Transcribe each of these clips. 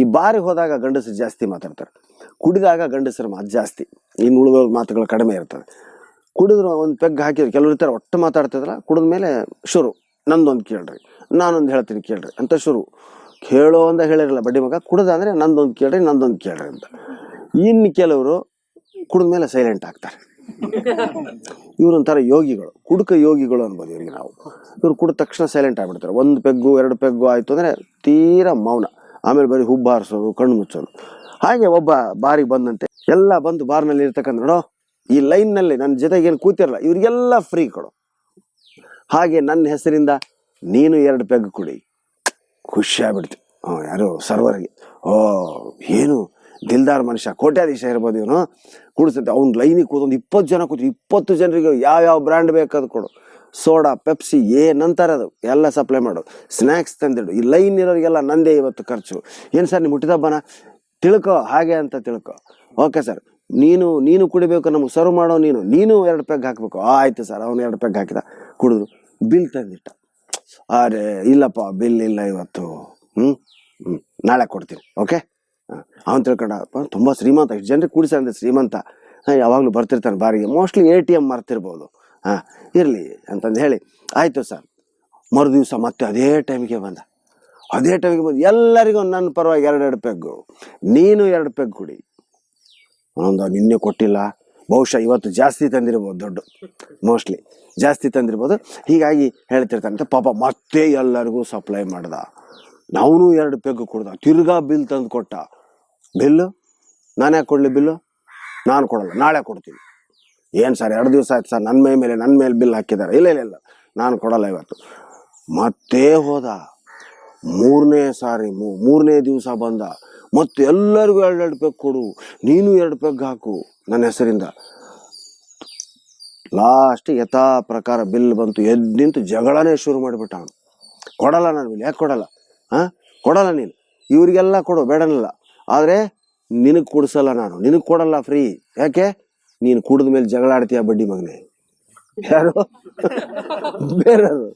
ಈ ಬಾರಿ ಹೋದಾಗ ಗಂಡಸರು ಜಾಸ್ತಿ ಮಾತಾಡ್ತಾರೆ. ಕುಡಿದಾಗ ಗಂಡಸರು ಮಾತು ಜಾಸ್ತಿ. ಇನ್ನು ಉಳಿದ ಮಾತುಗಳು ಕಡಿಮೆ ಇರ್ತದೆ ಕುಡಿದ್ರು ಒಂದು ಪೆಗ್ ಹಾಕಿದ್ರು, ಕೆಲವರು ಇರ್ತಾರೆ, ಒಟ್ಟು ಮಾತಾಡ್ತಿದ್ರಲ್ಲ, ಕುಡಿದ ಮೇಲೆ ಶುರು. ನಂದೊಂದು ಕೇಳ್ರಿ, ನಾನೊಂದು ಹೇಳ್ತೀನಿ ಕೇಳ್ರಿ, ಅಂತ ಶುರು. ಕೇಳೋ ಅಂತ ಹೇಳಿರಲ್ಲ ಬಡ್ಡಿ ಮಗ, ಕುಡ್ದ ಅಂದ್ರೆ ನಂದೊಂದು ಕೇಳ್ರಿ ನಂದೊಂದು ಕೇಳ್ರಿ ಅಂತ. ಇನ್ನು ಕೆಲವರು ಕುಡಿದ ಮೇಲೆ ಸೈಲೆಂಟ್ ಆಗ್ತಾರೆ. ಇವ್ರೊಂಥರ ಯೋಗಿಗಳು, ಕುಡುಕ ಯೋಗಿಗಳು ಅನ್ಬೋದು ಇವ್ರಿಗೆ ನಾವು. ಇವ್ರು ಕುಡಿದ ತಕ್ಷಣ ಸೈಲೆಂಟ್ ಆಗ್ಬಿಡ್ತಾರೆ. ಒಂದು ಪೆಗ್ಗು, ಎರಡು ಪೆಗ್ಗು ಆಯಿತು ಅಂದರೆ ತೀರಾ ಮೌನ. ಆಮೇಲೆ ಬರೀ ಹುಬ್ಬು ಹಾರಿಸೋದು, ಕಣ್ಣು ಮುಚ್ಚೋದು. ಹಾಗೆ ಒಬ್ಬ ಬಾರಿಗೆ ಬಂದಂತೆ, ಎಲ್ಲ ಬಂದು ಬಾರ್ನಲ್ಲಿ ಇರ್ತಕ್ಕಂಥ ನೋಡೋ, ಈ ಲೈನ್ನಲ್ಲಿ ನನ್ನ ಜೊತೆಗೆ ಏನು ಕೂತಿರಲ್ಲ, ಇವರಿಗೆಲ್ಲ ಫ್ರೀ ಕೊಡು. ಹಾಗೆ ನನ್ನ ಹೆಸರಿಂದ ನೀನು ಎರಡು ಪೆಗ್ ಕುಡಿ. ಖುಷಿಯಾಗ್ಬಿಡ್ತು ಹ್ಞೂ ಯಾರು ಸರ್ವರ್ಗೆ. ಓ, ಏನು ದಿಲ್ದಾರ್ ಮನುಷ್ಯ, ಕೋಟ್ಯಾಧೀಶ ಇರ್ಬೋದು ಇವನು. ಕುಡಿಸುತ್ತೆ, ಅವ್ನು ಲೈನಿಗೆ ಕೂತೊಂದು ಇಪ್ಪತ್ತು ಜನ ಕೂತು ಇಪ್ಪತ್ತು ಜನರಿಗೆ ಯಾವ್ಯಾವ ಬ್ರ್ಯಾಂಡ್ ಬೇಕಾದ್ ಕೊಡು. ಸೋಡಾ, ಪೆಪ್ಸಿ ಏನಂತಾರೆ ಅದು. ಎಲ್ಲ ಸಪ್ಲೈ ಮಾಡು ಸ್ನ್ಯಾಕ್ಸ್ ತಂದಿಡು. ಈ ಲೈನ್ ಇರೋರಿಗೆಲ್ಲ ನಂದೇ ಇವತ್ತು ಖರ್ಚು. ಏನು ಸರ್ ನಿಮ್ಮ ಹುಟ್ಟಿದಬ್ಬನ? ತಿಳ್ಕೊ, ಹಾಗೆ ಅಂತ ತಿಳ್ಕೊ. Okay sir. ನೀನು ನೀನು ಕುಡಿಬೇಕು, ನಮಗೆ ಸರ್ವ್ ಮಾಡೋ ನೀನು. ನೀನು ಎರಡು ಪೆಗ್ ಹಾಕಬೇಕು. ಆಯ್ತು ಸರ್. ಅವನು ಎರಡು ಪೆಗ್ ಹಾಕಿದ. ಕುಡಿದ್ರು. ಬಿಲ್ ತಂದಿಟ್ಟ. ಅರೆ, ಇಲ್ಲಪ್ಪ, ಬಿಲ್ ಇಲ್ಲ ಇವತ್ತು. ಹ್ಞೂ ಹ್ಞೂ ನಾಳೆ ಕೊಡ್ತೀನಿ. ಓಕೆ? ಅವನು ತಿಳ್ಕೊಂಡ ತುಂಬ ಶ್ರೀಮಂತ. ಇಷ್ಟು ಜನರಿಗೆ ಕೂಡಿಸ ಶ್ರೀಮಂತ. ಯಾವಾಗಲೂ ಬರ್ತಿರ್ತಾನೆ ಬಾರಿಗೆ. ಮೋಸ್ಟ್ಲಿ ಎ ಟಿ ಎಂ ಮರ್ತಿರ್ಬೋದು. ಹಾಂ, ಇರಲಿ ಅಂತಂದು ಹೇಳಿ. ಆಯಿತು ಸರ್. ಮರು ದಿವಸ ಮತ್ತೆ ಅದೇ ಟೈಮಿಗೆ ಬಂದ. ಅದೇ ಟೈಮಿಗೆ ಬಂದು. ಎಲ್ಲರಿಗೂ ನನ್ನ ಪರವಾಗಿ ಎರಡೆರಡು ಪೆಗ್ಗು. ನೀನು ಎರಡು ಪೆಗ್ ಕುಡಿ. ಒಂದೊಂದು ನಿನ್ನೆ ಕೊಟ್ಟಿಲ್ಲ. ಬಹುಶಃ ಇವತ್ತು ಜಾಸ್ತಿ ತಂದಿರ್ಬೋದು, ದೊಡ್ಡ ಮೋಸ್ಟ್ಲಿ ಜಾಸ್ತಿ ತಂದಿರ್ಬೋದು. ಹೀಗಾಗಿ ಹೇಳ್ತಿರ್ತಾನಂತೆ ಪಾಪ ಮತ್ತೆ ಎಲ್ಲರಿಗೂ ಸಪ್ಲೈ ಮಾಡ್ದ. ನಾವೂ ಎರಡು ಪೆಗ್ ಕೊಡ್ದ. ತಿರ್ಗಾ ಬಿಲ್ ತಂದು ಕೊಟ್ಟ. ಬಿಲ್ಲು ನಾನು ಯಾಕೆ ಕೊಡಲಿ ಬಿಲ್ಲು ನಾನು ಕೊಡಲ್ಲ. ನಾಳೆ ಕೊಡ್ತೀನಿ. ಏನು ಸರ್, ಎರಡು ದಿವಸ ಆಯ್ತು ಸರ್ ನನ್ನ ಮೈ ಮೇಲೆ ನನ್ನ ಮೇಲೆ ಬಿಲ್ ಹಾಕಿದ್ದಾರೆ. ಇಲ್ಲ ಇಲ್ಲ ಇಲ್ಲ. ನಾನು ಕೊಡಲ್ಲ ಇವತ್ತು. ಮತ್ತೆ ಹೋದ. ಮೂರನೇ ಸಾರಿ ಮೂರನೇ ದಿವಸ ಬಂದ. ಮತ್ತು ಎಲ್ಲರಿಗೂ ಎರಡೆರಡು ಪೆಗ್ ಕೊಡು. ನೀನು ಎರಡು ಪೆಗ್ ಹಾಕು ನನ್ನ ಹೆಸರಿಂದ. ಲಾಸ್ಟ್ ಯಥಾ ಪ್ರಕಾರ ಬಿಲ್ ಬಂತು. ಎದ್ದು ನಿಂತು ಜಗಳನೇ ಶುರು ಮಾಡಿಬಿಟ್ಟ ಅವನು. ಕೊಡಲ್ಲ ನಾನು ಬಿಲ್ ಯಾಕೆ ಕೊಡಲ್ಲ? ಹಾಂ ಕೊಡಲ್ಲ ನೀನು. ಇವರಿಗೆಲ್ಲ ಕೊಡು. ಬೇಡನಲ್ಲ. ಆದರೆ ನಿನಗೆ ಕೊಡಿಸಲ್ಲ ನಾನು. ನಿನಗೆ ಕೊಡಲ್ಲ ಫ್ರೀ. ಯಾಕೆ? ನೀನು ಕುಡಿದ ಮೇಲೆ ಜಗಳ ಆಡ್ತೀಯ ಬಡ್ಡಿ ಮಗನೇ? ಯಾರು? ಬೇರೆಯವರು.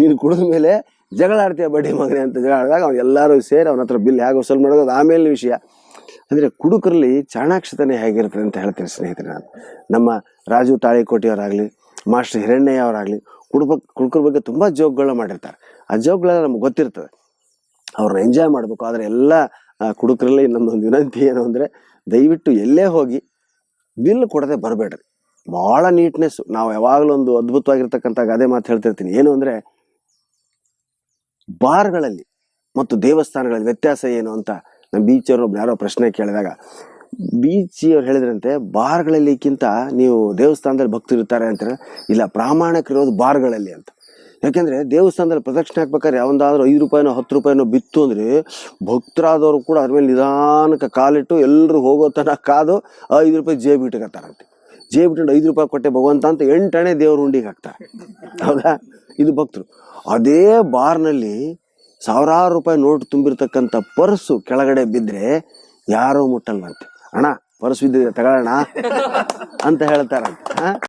ನೀನು ಕುಡಿದ ಮೇಲೆ ಜಗಳಾಡ್ತೀಯ ಬಡ್ಡಿ ಮಗನೇ ಅಂತ ಜಗಳ ಆಡಿದಾಗ ಅವ್ನು ಎಲ್ಲರೂ ಸೇರಿ ಅವನ ಹತ್ರ ಬಿಲ್ ಹೇಗೆ ವಸೂಲು ಮಾಡೋದು ಆಮೇಲೆ ವಿಷಯ. ಅಂದರೆ ಕುಡುಕರಲ್ಲಿ ಚಾಣಾಕ್ಷತನೆ ಹೇಗಿರ್ತದೆ ಅಂತ ಹೇಳ್ತೀನಿ ಸ್ನೇಹಿತರೆ ನಾನು. ನಮ್ಮ ರಾಜು ತಾಳಿಕೋಟಿಯವರಾಗಲಿ, ಮಾಸ್ಟರ್ ಹಿರಣ್ಣಯ್ಯ ಅವರಾಗಲಿ ಕುಡುಬ ಕುಡುಕರ ಬಗ್ಗೆ ತುಂಬ ಜೋಕ್ಗಳನ್ನ ಮಾಡಿರ್ತಾರೆ. ಆ ಜೋಕ್ಗಳೆಲ್ಲ ನಮ್ಗೆ ಗೊತ್ತಿರ್ತದೆ. ಅವ್ರನ್ನ ಎಂಜಾಯ್ ಮಾಡಬೇಕು. ಆದರೆ ಎಲ್ಲ ಕುಡುಕರಲ್ಲಿ ನಮ್ಮೊಂದು ವಿನಂತಿ ಏನು ಅಂದರೆ ದಯವಿಟ್ಟು ಎಲ್ಲೇ ಹೋಗಿ ಬಿಲ್ ಕೊಡದೆ ಬರಬೇಡ್ರಿ. ಭಾಳ ನೀಟ್ನೆಸ್ ನಾವು ಯಾವಾಗಲೂ ಒಂದು ಅದ್ಭುತವಾಗಿರ್ತಕ್ಕಂಥ ಗಾದೆ ಮಾತು ಹೇಳ್ತಿರ್ತೀನಿ. ಏನು ಅಂದರೆ, ಬಾರ್ಗಳಲ್ಲಿ ಮತ್ತು ದೇವಸ್ಥಾನಗಳಲ್ಲಿ ವ್ಯತ್ಯಾಸ ಏನು ಅಂತ ನಮ್ಮ ಬೀಚವ್ರು ಒಬ್ರು ಯಾರೋ ಪ್ರಶ್ನೆ ಕೇಳಿದಾಗ, ಬೀಚಿಯವ್ರು ಹೇಳಿದ್ರಂತೆ, ಬಾರ್ಗಳಲ್ಲಿಕ್ಕಿಂತ ನೀವು ದೇವಸ್ಥಾನದಲ್ಲಿ ಭಕ್ತರು ಇರ್ತಾರೆ ಅಂತ ಇಲ್ಲ, ಪ್ರಾಮಾಣಿಕರಿರೋದು ಬಾರ್ಗಳಲ್ಲಿ ಅಂತ. ಯಾಕೆಂದ್ರೆ ದೇವಸ್ಥಾನದಲ್ಲಿ ಪ್ರದಕ್ಷಿಣೆ ಹಾಕ್ಬೇಕಾದ್ರೆ ಯಾವಂದಾದ್ರೂ ಐದು ರೂಪಾಯಿನೋ ಹತ್ತು ರೂಪಾಯಿನೋ ಬಿತ್ತು ಅಂದ್ರೆ ಭಕ್ತರಾದವರು ಕೂಡ ಅದ್ರ ಮೇಲೆ ನಿಧಾನಕ್ಕೆ ಕಾಲಿಟ್ಟು ಎಲ್ಲರೂ ಹೋಗೋ ತನಕ ಕಾದು ಐದು ರೂಪಾಯಿ ಜೇಬ್ ಇಟ್ಕೊತಾರಂತೆ ಜೇಬ್ ಇಟ್ಕೊಂಡು ಐದು ರೂಪಾಯಿ ಕೊಟ್ಟೆ ಭಗವಂತ ಅಂತ ಎಂಟಣೆ ದೇವ್ರ ಉಂಡಿಗೆ ಹಾಕ್ತಾರೆ. ಹೌದಾ? ಇದು ಭಕ್ತರು. ಅದೇ ಬಾರ್ನಲ್ಲಿ ಸಾವಿರಾರು ರೂಪಾಯಿ ನೋಟ್ ತುಂಬಿರ್ತಕ್ಕಂಥ ಪರ್ಸು ಕೆಳಗಡೆ ಬಿದ್ದರೆ ಯಾರೋ ಮುಟ್ಟಲ್ವಂತೆ ಅಣ್ಣ, ಪರ್ಸು ಬಿದ್ದಿದೆ, ತಗೊಳ್ಳೋಣ ಅಂತ ಹೇಳ್ತಾರಂತೆ?